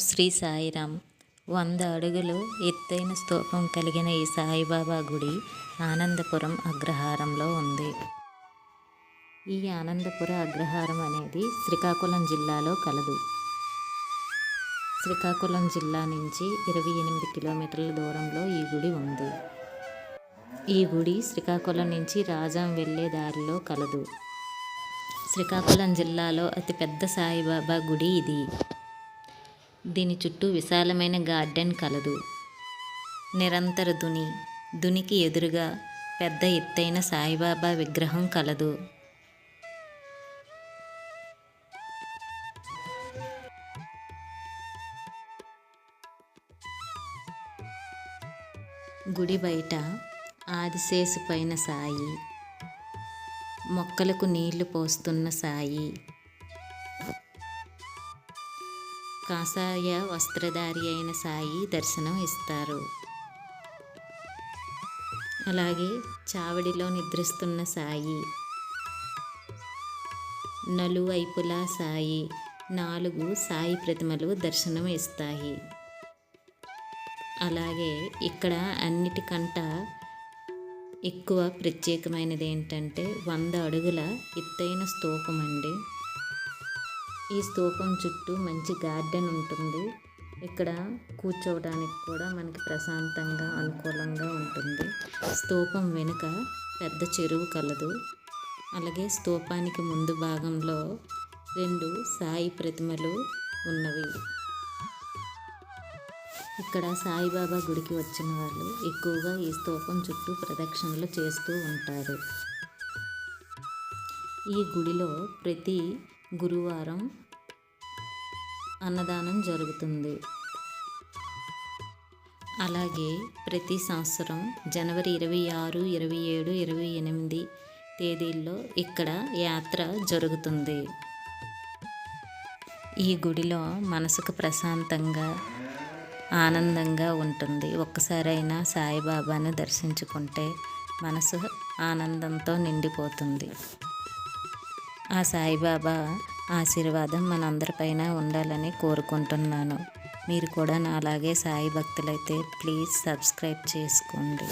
శ్రీ సాయిరామ్. వంద అడుగులు ఎత్తైన స్తూపం కలిగిన ఈ సాయిబాబా గుడి ఆనందపురం అగ్రహారంలో ఉంది. ఈ ఆనందపుర అగ్రహారం అనేది శ్రీకాకుళం జిల్లాలో కలదు. శ్రీకాకుళం జిల్లా నుంచి ఇరవై ఎనిమిది కిలోమీటర్ల దూరంలో ఈ గుడి ఉంది. ఈ గుడి శ్రీకాకుళం నుంచి రాజాం వెళ్ళే దారిలో కలదు. శ్రీకాకుళం జిల్లాలో అతిపెద్ద సాయిబాబా గుడి ఇది. దీని చుట్టూ విశాలమైన గార్డెన్ కలదు. నిరంతర దుని దునికి ఎదురుగా పెద్ద ఎత్తైన సాయిబాబా విగ్రహం కలదు. గుడి బయట ఆదిశేషు పైన సాయి మొక్కలకు నీళ్ళు పోస్తున్న సాయి కాషాయ వస్త్రధారి అయిన సాయి దర్శనం ఇస్తారు. అలాగే చావడిలో నిద్రిస్తున్న సాయి నలువైపులా సాయి నాలుగు సాయి ప్రతిమలు దర్శనం ఇస్తాయి. అలాగే ఇక్కడ అన్నిటికంట ఎక్కువ ప్రత్యేకమైనది ఏంటంటే వంద అడుగుల ఎత్తైన స్తూపం అండి. ఈ స్తూపం చుట్టూ మంచి గార్డెన్ ఉంటుంది. ఇక్కడ కూర్చోవడానికి కూడా మనకి ప్రశాంతంగా అనుకూలంగా ఉంటుంది. స్తూపం వెనుక పెద్ద చెరువు కలదు. అలాగే స్తూపానికి ముందు భాగంలో రెండు సాయి ప్రతిమలు ఉన్నవి. ఇక్కడ సాయిబాబా గుడికి వచ్చిన వాళ్ళు ఎక్కువగా ఈ స్తూపం చుట్టూ ప్రదక్షిణలు చేస్తూ ఉంటారు. ఈ గుడిలో ప్రతి గురువారం అన్నదానం జరుగుతుంది. అలాగే ప్రతి సంవత్సరం జనవరి ఇరవై ఆరు ఇరవై ఏడు ఇరవై ఎనిమిది తేదీల్లో ఇక్కడ యాత్ర జరుగుతుంది. ఈ గుడిలో మనసుకు ప్రశాంతంగా ఆనందంగా ఉంటుంది. ఒక్కసారైనా సాయిబాబాను దర్శించుకుంటే మనసు ఆనందంతో నిండిపోతుంది. ఆ సాయిబాబా ఆశీర్వాదం మనందరిపైన ఉండాలని కోరుకుంటున్నాను. మీరు కూడా నా అలాగే సాయి భక్తులైతే ప్లీజ్ సబ్స్క్రైబ్ చేసుకోండి.